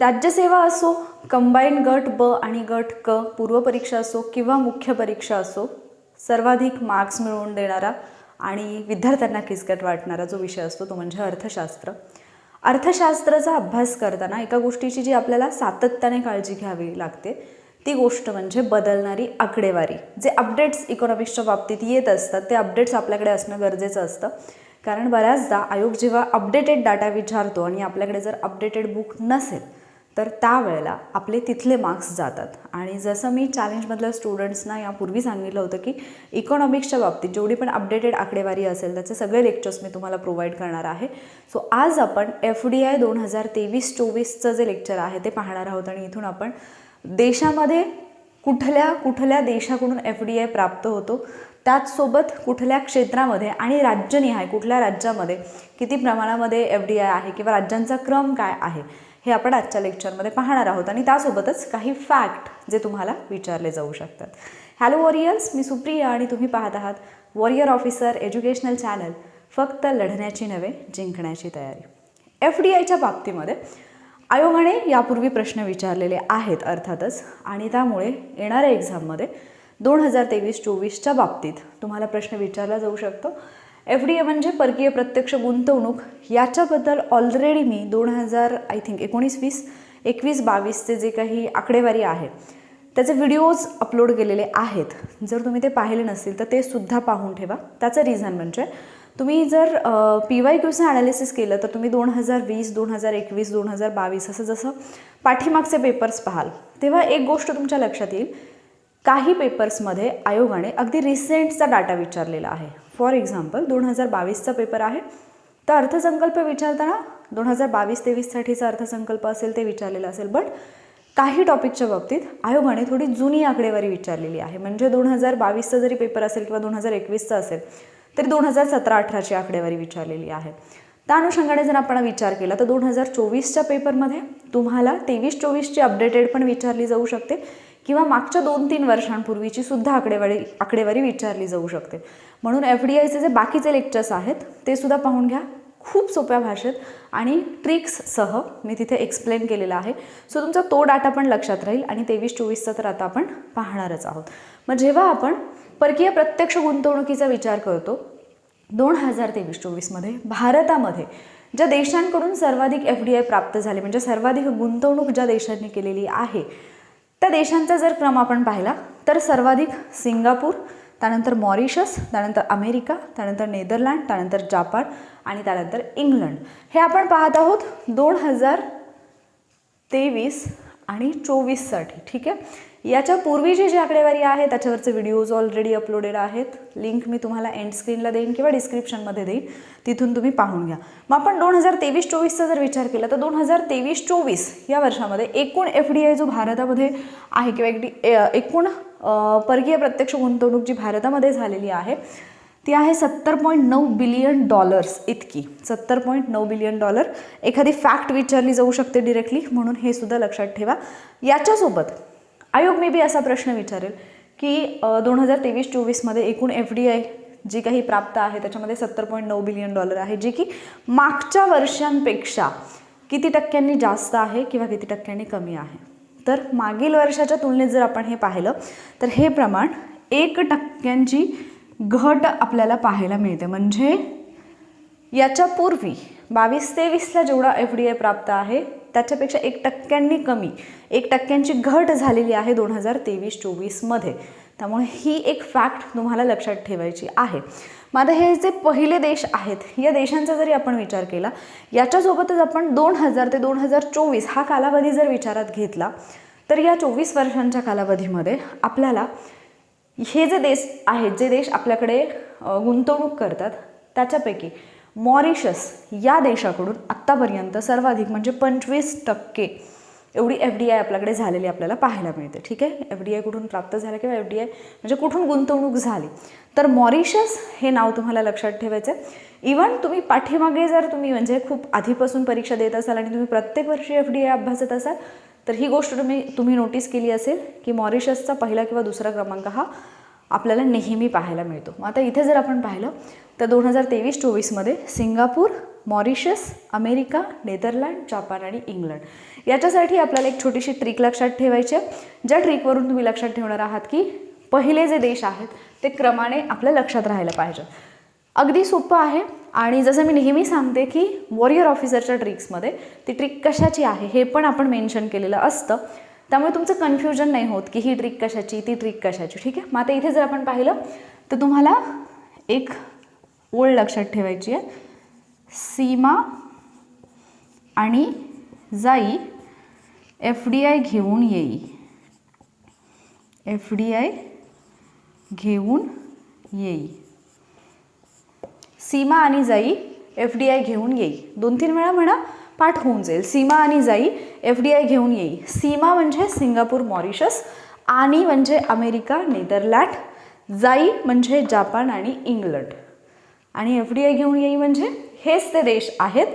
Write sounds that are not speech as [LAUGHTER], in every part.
राज्यसेवा असो कंबाईन गट ब आणि गट क पूर्वपरीक्षा असो किंवा मुख्य परीक्षा असो सर्वाधिक मार्क्स मिळवून देणारा आणि विद्यार्थ्यांना किचकट वाटणारा जो विषय असतो तो म्हणजे अर्थशास्त्र. अर्थशास्त्राचा अभ्यास करताना एका गोष्टीची जी आपल्याला सातत्याने काळजी घ्यावी लागते ती गोष्ट म्हणजे बदलणारी आकडेवारी. जे अपडेट्स इकॉनॉमिक्सच्या बाबतीत येत असतात ते अपडेट्स आपल्याकडे असणं गरजेचं असतं. कारण बऱ्याचदा आयोग जेव्हा अपडेटेड डाटा विचारतो आणि आपल्याकडे जर अपडेटेड बुक नसेल तर त्यावेळेला आपले तिथले मार्क्स जातात. आणि जसं मी चॅलेंजमधल्या स्टुडंट्सना यापूर्वी सांगितलं होतं की इकॉनॉमिक्सच्या बाबतीत जेवढी पण अपडेटेड आकडेवारी असेल त्याचे सगळे लेक्चर्स मी तुम्हाला प्रोव्हाइड करणार आहे. सो आज आपण एफ डी आय दोन हजार तेवीस चोवीसचं जे लेक्चर आहे ते पाहणार आहोत आणि इथून आपण देशामध्ये कुठल्या कुठल्या देशाकडून एफ डी आय प्राप्त होतो त्याचसोबत कुठल्या क्षेत्रामध्ये आणि राज्यनिहाय कुठल्या राज्यामध्ये किती प्रमाणामध्ये एफ डी आय आहे किंवा राज्यांचा क्रम काय आहे हे आपण आजच्या लेक्चरमध्ये पाहणार आहोत. आणि त्यासोबतच काही फॅक्ट जे तुम्हाला विचारले जाऊ शकतात. हॅलो वॉरियर्स मी सुप्रिया आणि तुम्ही पाहत आहात वॉरियर ऑफिसर एज्युकेशनल चॅनल फक्त लढण्याची नव्हे जिंकण्याची तयारी. एफ डी आयच्या बाबतीमध्ये आयोगाने यापूर्वी प्रश्न विचारलेले आहेत अर्थातच. आणि त्यामुळे येणाऱ्या एक्झाममध्ये दोन हजार तेवीस चोवीसच्या बाबतीत तुम्हाला प्रश्न विचारला जाऊ शकतो. एफ डी ए म्हणजे परकीय प्रत्यक्ष गुंतवणूक. याच्याबद्दल ऑलरेडी मी दोन हजार आय थिंक एकोणीस वीस एकवीस बावीसचे जे काही आकडेवारी आहे त्याचे व्हिडिओज अपलोड केलेले आहेत. जर तुम्ही ते पाहिले नसतील तर ते सुद्धा पाहून ठेवा. त्याचं रिझन म्हणजे तुम्ही जर पी वाय क्यूचं ॲनालिसिस केलं तर तुम्ही दोन हजार वीस दोन हजार एकवीस दोन हजार बावीस असं जसं पाठीमागचे पेपर्स पाहाल तेव्हा एक गोष्ट तुमच्या लक्षात येईल. काही पेपर्समध्ये आयोगाने अगदी रिसेंटचा डाटा विचारलेला आहे. फॉर एक्झाम्पल दोन हजार बावीसचा पेपर आहे. तर अर्थसंकल्प विचारताना दोन हजार बावीस तेवीससाठीचा अर्थसंकल्प असेल ते विचारलेलं असेल. बट काही टॉपिकच्या बाबतीत आयोगाने थोडी जुनी आकडेवारी विचारलेली आहे. म्हणजे दोन हजार बावीसचा जरी पेपर असेल किंवा दोन हजार एकवीसचा असेल तरी दोन हजार सतरा अठराची आकडेवारी विचारलेली आहे. त्या अनुषंगाने जर आपण विचार केला तर दोन हजार चोवीसच्या पेपरमध्ये तुम्हाला तेवीस चोवीसची अपडेटेड पण विचारली जाऊ शकते. किंवा मागच्या दोन तीन वर्षांपूर्वीची सुद्धा आकडेवारी आकडेवारी विचारली जाऊ शकते. म्हणून एफ डी आयचे जे बाकीचे लेक्चर्स आहेत ते सुद्धा पाहून घ्या. खूप सोप्या भाषेत आणि ट्रिक्ससह मी तिथे एक्सप्लेन केलेला आहे. सो तुमचा तो डाटा पण लक्षात राहील आणि तेवीस चोवीसचा तर आता आपण पाहणारच आहोत. मग जेव्हा आपण परकीय प्रत्यक्ष गुंतवणुकीचा विचार करतो दोन हजार तेवीस चोवीसमध्ये भारतामध्ये ज्या देशांकडून सर्वाधिक एफ डी आय प्राप्त झाले म्हणजे सर्वाधिक गुंतवणूक ज्या देशांनी केलेली आहे त्या देशांचा जर क्रम आपण पाहिला तर सर्वाधिक सिंगापूर त्यानंतर मॉरिशस त्यानंतर अमेरिका त्यानंतर नेदरलँड त्यानंतर जापान आणि त्यानंतर इंग्लंड. हे आपण पाहत आहोत दोन हजार तेवीस आणि चोवीससाठी ठीक आहे? याच्या पूर्वीची जी आकडेवारी आहे त्याच्यावरचे व्हिडिओज ऑलरेडी अपलोडेड आहेत. लिंक मी तुम्हाला एंड स्क्रीनला देईन किंवा डिस्क्रिप्शनमध्ये देईन. तिथून तुम्ही पाहून घ्या. मग आपण दोन हजार तेवीस चोवीसचा जर विचार केला तर दोन हजार तेवीस चोवीस या वर्षामध्ये एकूण एफ डी आय जो भारतामध्ये आहे किंवा एक एकूण परकीय प्रत्यक्ष गुंतवणूक जी भारतामध्ये झालेली आहे ती आहे सत्तर पॉईंट नऊ बिलियन डॉलर्स इतकी. सत्तर पॉईंट नऊ बिलियन डॉलर. एखादी फॅक्ट विचारली जाऊ शकते डिरेक्टली म्हणून हे सुद्धा लक्षात ठेवा. याच्यासोबत आयोग मे बी असा प्रश्न विचारेल की दोन हजार तेवीस चोवीसमध्ये एकूण एफ डी आय जी काही प्राप्त आहे त्याच्यामध्ये सत्तर पॉईंट नऊ बिलियन डॉलर आहे जी की मागच्या वर्षांपेक्षा किती टक्क्यांनी जास्त आहे किंवा किती टक्क्यांनी कमी आहे. तर मागील वर्षाच्या तुलनेत जर आपण हे पाहिलं तर हे प्रमाण एक टक्क्यांची घट आपल्याला पाहायला मिळते. म्हणजे याच्या पूर्वी बावीस तेवीसला जेवढा एफ डी आय प्राप्त आहे त्याच्यापेक्षा एक टक्क्यांनी कमी एक टक्क्यांची घट झालेली आहे दोन हजार तेवीस चोवीसमध्ये. त्यामुळे ही एक फॅक्ट तुम्हाला लक्षात ठेवायची आहे. मग आता हे जे पहिले देश आहेत या देशांचा जरी आपण विचार केला याच्यासोबतच आपण दोन हजार ते दोन हजार चोवीस हा कालावधी जर विचारात घेतला तर या चोवीस वर्षांच्या कालावधीमध्ये आपल्याला हे जे देश आहेत जे देश आपल्याकडे गुंतवणूक करतात त्याच्यापैकी मॉरिशस या देशाकडून आत्तापर्यंत सर्वाधिक म्हणजे पंचवीस टक्के एवढी एफ डी आय आपल्याकडे झालेली आपल्याला पाहायला मिळते. ठीक आहे? एफ डी आय कुठून प्राप्त झालं किंवा एफ डी आय म्हणजे कुठून गुंतवणूक झाली? तर मॉरिशस हे नाव तुम्हाला लक्षात ठेवायचं आहे इवन तुम्ही पाठीमागे जर तुम्ही म्हणजे खूप आधीपासून परीक्षा देत असाल आणि तुम्ही प्रत्येक वर्षी एफ डी आय अभ्यासत असाल तर ही गोष्ट तुम्ही तुम्ही नोटीस केली असेल की मॉरिशसचा पहिला किंवा दुसरा क्रमांक हा आपल्याला नेहमी पाहायला मिळतो. मग आता इथे जर आपण पाहिलं तर दोन हजार तेवीस चोवीसमध्ये Singapore Mauritius America Netherland Japan आणि इंग्लंड याच्यासाठी आपल्याला एक छोटीशी ट्रिक लक्षात ठेवायची आहे. ज्या ट्रिकवरून तुम्ही लक्षात ठेवणार आहात की पहिले जे देश आहेत ते क्रमाने आपल्या लक्षात राहायला पाहिजे. अगदी सोपं आहे. आणि जसं मी नेहमी सांगते की वॉरियर ऑफिसरच्या ट्रिक्समध्ये ती ट्रिक कशाची आहे हे पण आपण मेन्शन केलेलं असतं. त्यामुळे तुमचं कन्फ्युजन नाही होत की ही ट्रिक कशाची ती ट्रिक कशाची. ठीक आहे? मग आता इथे जर आपण पाहिलं तर तुम्हाला एक ओळ लक्षात ठेवायची आहे. सीमा आणि जाई एफ डी आय घेऊन येई. एफ डी आय घेऊन येई. सीमा आणि जाई एफ डी आय घेऊन येई. दोन तीन वेळा म्हणा पाठ होऊन जाईल. सीमा आणि जाई एफ डी आय घेऊन येई. सीमा म्हणजे सिंगापूर मॉरिशस आणि म्हणजे अमेरिका नेदरलँड जाई म्हणजे जापान आणि इंग्लंड. आणि एफ डी आय घेऊन येई म्हणजे हेच ते देश आहेत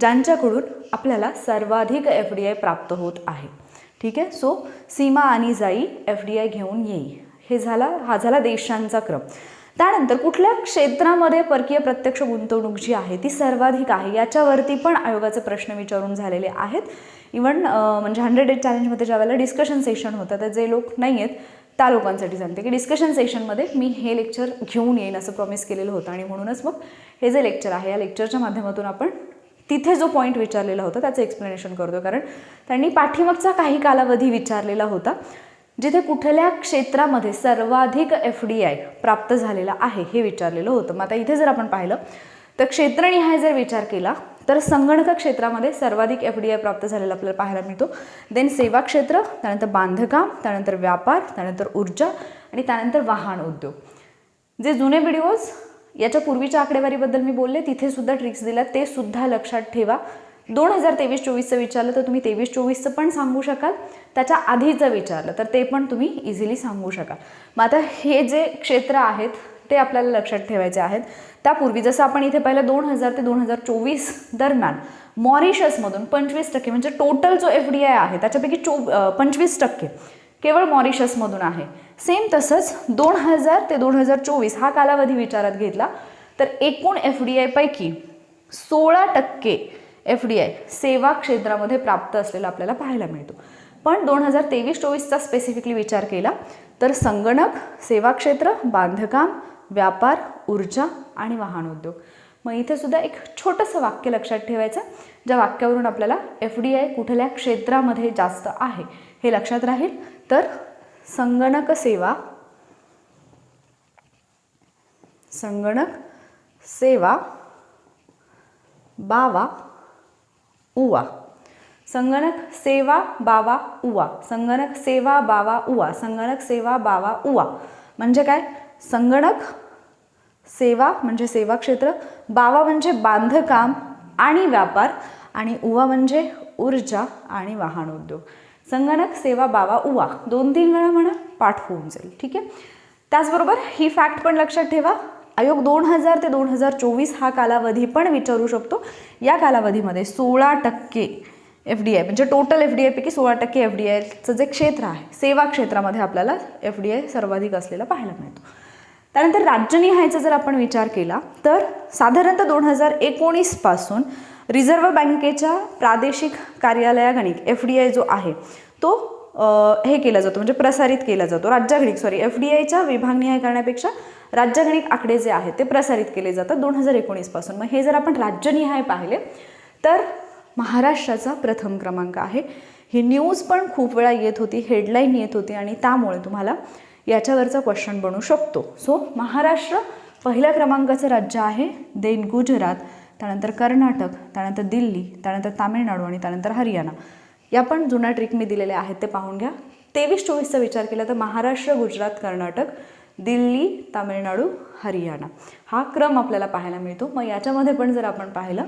ज्यांच्याकडून आपल्याला सर्वाधिक एफ डी आय प्राप्त होत आहे. ठीक आहे? सो सीमा आणि जाई एफ डी आय घेऊन येई. हे झाला हा झाला देशांचा क्रम. त्यानंतर कुठल्या क्षेत्रामध्ये परकीय प्रत्यक्ष गुंतवणूक जी आहे ती सर्वाधिक आहे याच्यावरती पण आयोगाचे प्रश्न विचारून झालेले आहेत. इवन म्हणजे हंड्रेड डेज चॅलेंजमध्ये ज्या वेळेला डिस्कशन सेशन होतं तर जे लोक नाही आहेत त्या लोकांसाठी सांगते की डिस्कशन सेशनमध्ये मी हे लेक्चर घेऊन येईन असं प्रॉमिस केलेलं होतं. आणि म्हणूनच मग हे जे लेक्चर आहे या लेक्चरच्या माध्यमातून आपण तिथे जो पॉईंट विचारलेला होता त्याचं एक्सप्लेनेशन करतो कारण त्यांनी पाठीमागचा काही कालावधी विचारलेला होता. जिथे कुठल्या क्षेत्रामध्ये सर्वाधिक एफ डी आय प्राप्त झालेला आहे हे विचारलेलं होतं. मग आता इथे जर आपण पाहिलं तर क्षेत्रनिहाय जर विचार केला तर संगणक क्षेत्रामध्ये सर्वाधिक एफ डी आय प्राप्त झालेला आपल्याला पाहायला मिळतो. देन सेवा क्षेत्र त्यानंतर बांधकाम त्यानंतर व्यापार त्यानंतर ऊर्जा आणि त्यानंतर वाहन उद्योग. जे जुने व्हिडिओज याच्या पूर्वीच्या आकडेवारीबद्दल मी बोलले तिथे सुद्धा ट्रिक्स दिल्या. ते सुद्धा लक्षात ठेवा. दोन हजार तेवीस चोवीसचं विचारलं तर तुम्ही तेवीस चोवीसचं पण सांगू शकाल. त्याच्या आधीचं विचारलं तर ते पण तुम्ही इझिली सांगू शकाल. मग आता हे जे क्षेत्र आहेत ते आपल्याला लक्षात ठेवायचे आहेत. त्यापूर्वी जसं आपण इथे पाहिलं दोन हजार ते दोन हजार चोवीस दरम्यान मॉरिशसमधून पंचवीस टक्के म्हणजे टोटल जो एफ डी आय आहे त्याच्यापैकी चो पंचवीस टक्के केवळ मॉरिशसमधून आहे. सेम तसंच दोन हजार ते दोन हजार चोवीस हा कालावधी विचारात घेतला तर एकूण एफ डी आयपैकी सोळा टक्के एफ डी आय सेवा क्षेत्रामध्ये प्राप्त असलेला आपल्याला पाहायला मिळतो. पण दोन हजार तेवीस चोवीसचा स्पेसिफिकली विचार केला तर संगणक सेवा क्षेत्र बांधकाम व्यापार ऊर्जा आणि वाहन उद्योग. मग इथेसुद्धा एक छोटंसं वाक्य लक्षात ठेवायचं ज्या वाक्यावरून आपल्याला एफ डी आय कुठल्या क्षेत्रामध्ये जास्त आहे हे लक्षात राहील. तर संगणक सेवा संगणक सेवा बावा उवा. संगणक सेवा बावा उवा. संगणक सेवा बावा उवा. संगणक सेवा बावा उवा. म्हणजे काय? संगणक सेवा म्हणजे सेवा क्षेत्र बावा म्हणजे बांधकाम आणि व्यापार आणि उवा म्हणजे ऊर्जा आणि वाहन उद्योग. संगणक सेवा बावा उवा. दोन तीन वेळा म्हणा पाठ होऊन जाईल. ठीक आहे? त्याचबरोबर ही फॅक्ट पण लक्षात ठेवा. आयोग दोन हजार ते दोन हजार चोवीस हा कालावधी पण विचारू शकतो. या कालावधीमध्ये सोळा टक्के एफ डी आय म्हणजे टोटल एफ डी आयपैकी सोळा टक्के एफ डी आयचं जे क्षेत्र आहे सेवा क्षेत्रामध्ये आपल्याला एफ डी आय सर्वाधिक असलेला पाहायला मिळतो. त्यानंतर राज्यनिहायचा जर आपण विचार केला तर साधारणतः दोन हजार एकोणीसपासून रिझर्व्ह बँकेच्या प्रादेशिक कार्यालयागणिक एफ डी आय जो आहे तो हे केला जातो म्हणजे प्रसारित केला जातो. राज्यागणिक सॉरी एफ डी आयच्या विभागनिहाय करण्यापेक्षा राज्यागणिक आकडे जे आहेत ते प्रसारित केले जातात दोन हजार एकोणीसपासून मग हे जर आपण राज्यनिहाय पाहिले तर महाराष्ट्राचा प्रथम क्रमांक आहे. ही न्यूज पण खूप वेळा येत होती हेडलाईन येत होती आणि त्यामुळे तुम्हाला याच्यावरचा क्वेश्चन बनू शकतो. सो महाराष्ट्र पहिल्या क्रमांकाचं राज्य आहे देन गुजरात त्यानंतर कर्नाटक त्यानंतर दिल्ली त्यानंतर तामिळनाडू आणि त्यानंतर हरियाणा. या पण जुन्या ट्रिक मी दिलेल्या आहेत ते पाहून घ्या. तेवीस चोवीसचा विचार केला तर महाराष्ट्र गुजरात कर्नाटक दिल्ली तामिळनाडू हरियाणा. हा क्रम आपल्याला पाहायला मिळतो. मग याच्यामध्ये पण जर आपण पाहिलं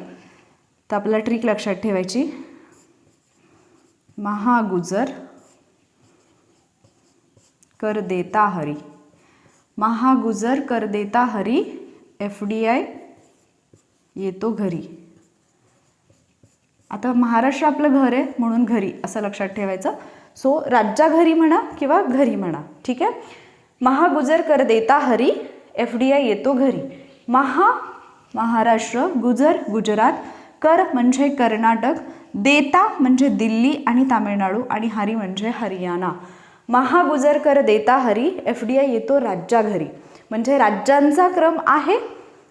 तर आपल्याला ट्रिक लक्षात ठेवायची. महागुजर कर देता हरी. महागुजर कर देता हरी एफ डी आय येतो घरी. आता महाराष्ट्र आपलं घर आहे म्हणून घरी असं लक्षात ठेवायचं. सो राज्या घरी म्हणा किंवा घरी म्हणा ठीक आहे? महागुजर कर देता हरी एफ डी आय येतो घरी. महा महाराष्ट्र गुजर गुजरात कर म्हणजे कर्नाटक देता म्हणजे दिल्ली आणि तामिळनाडू आणि हरी म्हणजे हरियाणा. महागुजर कर देता हरी एफ डी आय येतो राज्याघरी म्हणजे राज्यांचा क्रम आहे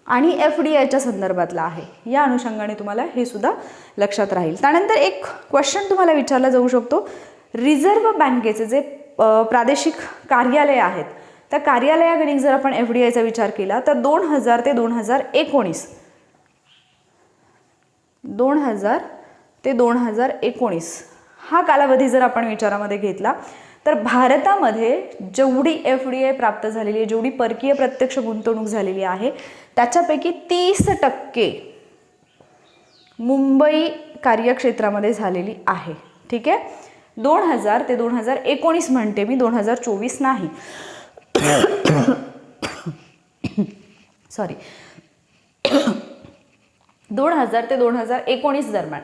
आणि एफ डी आयच्या संदर्भातला आहे. या अनुषंगाने तुम्हाला हे सुद्धा लक्षात राहील. त्यानंतर एक क्वेश्चन तुम्हाला विचारला जाऊ शकतो. रिझर्व्ह बँकेचे जे प्रादेशिक कार्यालय आहेत त्या कार्यालयागणिक जर आपण एफ डी आयचा विचार केला तर दोन हजार ते दोन हजार एकोणीस दोन हजार ते दोन हजार एकोणीस. हा कालावधी जर आपण विचारामध्ये घेतला तर भारतामध्ये जेवढी एफ डी आय प्राप्त झालेली आहे जेवढी परकीय प्रत्यक्ष गुंतवणूक झालेली आहे त्याच्यापैकी तीस टक्के मुंबई कार्यक्षेत्रामध्ये झालेली आहे. ठीक आहे? दोन हजार ते दोन हजार एकोणीस म्हणते मी दोन हजार चोवीस नाही. [COUGHS] सॉरी दोन हजार ते दोन हजार एकोणीस दरम्यान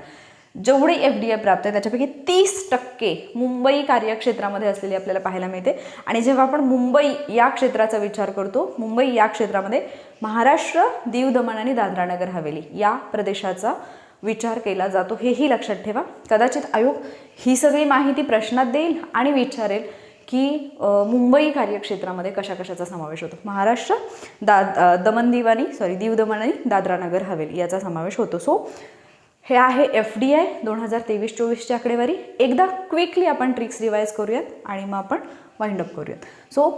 जेवढी एफ डी आय प्राप्त आहे त्याच्यापैकी तीस टक्के मुंबई कार्यक्षेत्रामध्ये असलेली आपल्याला पाहायला मिळते. आणि जेव्हा आपण मुंबई या क्षेत्राचा विचार करतो मुंबई या क्षेत्रामध्ये महाराष्ट्र दीव दमण आणि दादरा नगर हवेली या प्रदेशाचा विचार केला जातो. हेही लक्षात ठेवा. कदाचित आयोग ही सगळी माहिती प्रश्नात देईल आणि विचारेल की मुंबई कार्यक्षेत्रामध्ये कशा कशाचा समावेश होतो? महाराष्ट्र दा दमन दिवानी सॉरी दीव दमन आणि दादरा नगर हवेली याचा समावेश होतो. सो हे आहे एफ डी आय दोन हजार तेवीस चोवीसची आकडेवारी. एकदा क्विकली आपण ट्रिक्स रिवाईज करूयात आणि मग आपण वाइंड अप करूयात. सो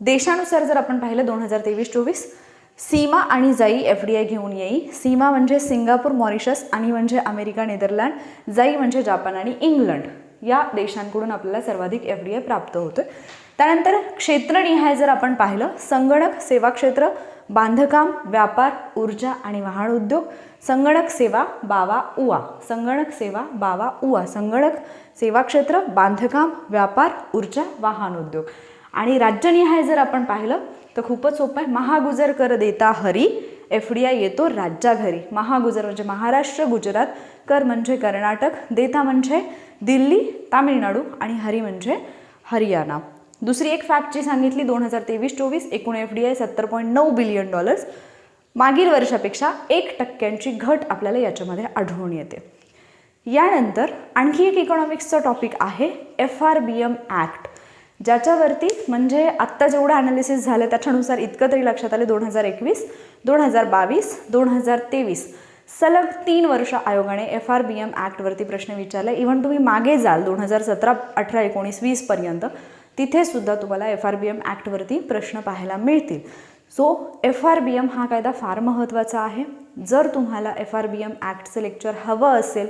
देशानुसार जर आपण पाहिलं दोन हजार तेवीस चोवीस सीमा आणि जाई एफ डी आय घेऊन येई. सीमा म्हणजे सिंगापूर मॉरिशस आणि म्हणजे अमेरिका नेदरलँड जाई म्हणजे जापान आणि इंग्लंड. या देशांकडून आपल्याला सर्वाधिक एफ डी आय प्राप्त होतं त्यानंतर क्षेत्रनिहाय जर आपण पाहिलं संगणक सेवा क्षेत्र बांधकाम व्यापार ऊर्जा आणि वाहन उद्योग संगणक सेवा बावा उवा संगणक सेवा बावा उवा संगणक सेवा क्षेत्र बांधकाम व्यापार ऊर्जा वाहन उद्योग. आणि राज्यनिहाय जर आपण पाहिलं तर खूपच सोपं आहे. महागुजर कर देता हरी एफ डी आय येतो राज्याघरी. महागुजर म्हणजे महाराष्ट्र गुजरात कर म्हणजे कर्नाटक देता म्हणजे दिल्ली तामिळनाडू आणि हरी म्हणजे हरियाणा. दुसरी एक फॅक्टची सांगितली दोन हजार तेवीस चोवीस एकूण एफ डी आय सत्तर पॉईंट नऊ बिलियन डॉलर्स मागील वर्षापेक्षा एक टक्क्यांची घट आपल्याला याच्यामध्ये आढळून येते. यानंतर आणखी एक इकॉनॉमिक्सचा टॉपिक आहे F R B M act ज्याच्यावरती म्हणजे आत्ता जेवढं ॲनालिसिस झालं त्याच्यानुसार इतकं तरी लक्षात आलं दोन हजार एकवीस दोन हजार बावीस दोन हजार तेवीस. सलग तीन वर्ष आयोगाने एफ आर बी एम ॲक्टवरती प्रश्न विचारला. इव्हन तुम्ही मागे जाल दोन हजार सतरा अठरा एकोणीस वीसपर्यंत तिथेसुद्धा तुम्हाला एफ आर बी एम ॲक्टवरती प्रश्न पाहायला मिळतील. So F R B M हा कायदा फार महत्त्वाचा आहे. जर तुम्हाला एफ आर बी एम ॲक्टचं लेक्चर हवं असेल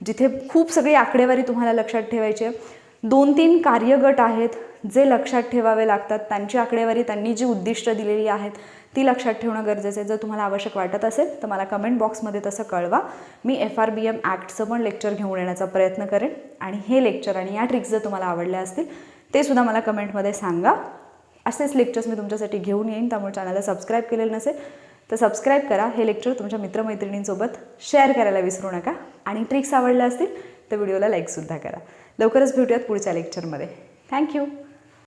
जिथे खूप सगळी आकडेवारी तुम्हाला लक्षात ठेवायची आहे दोन तीन कार्यगट आहेत जे लक्षात ठेवावे लागतात. त्यांची आकडेवारी त्यांनी जी उद्दिष्ट दिलेली आहेत ती लक्षात ठेवणं गरजेचं आहे. जर तुम्हाला आवश्यक वाटत असेल तर मला कमेंट बॉक्समध्ये तसं कळवा. मी एफ आर बी एम ॲक्टचं पण लेक्चर घेऊन येण्याचा प्रयत्न करेन. आणि हे लेक्चर आणि या ट्रिक्स जर तुम्हाला आवडल्या असतील ते सुद्धा मला कमेंटमध्ये सांगा. असेच लेक्चर्स मी तुमच्यासाठी घेऊन येईन. त्यामुळे चॅनलला सबस्क्राईब केलेलं नसेल तर सबस्क्राईब करा. हे लेक्चर तुमच्या मित्रमैत्रिणींसोबत शेअर करायला विसरू नका. आणि ट्रिक्स आवडल्या असतील तर व्हिडिओला लाईकसुद्धा करा. लवकरच भेटूयात पुढच्या लेक्चरमध्ये थँक्यू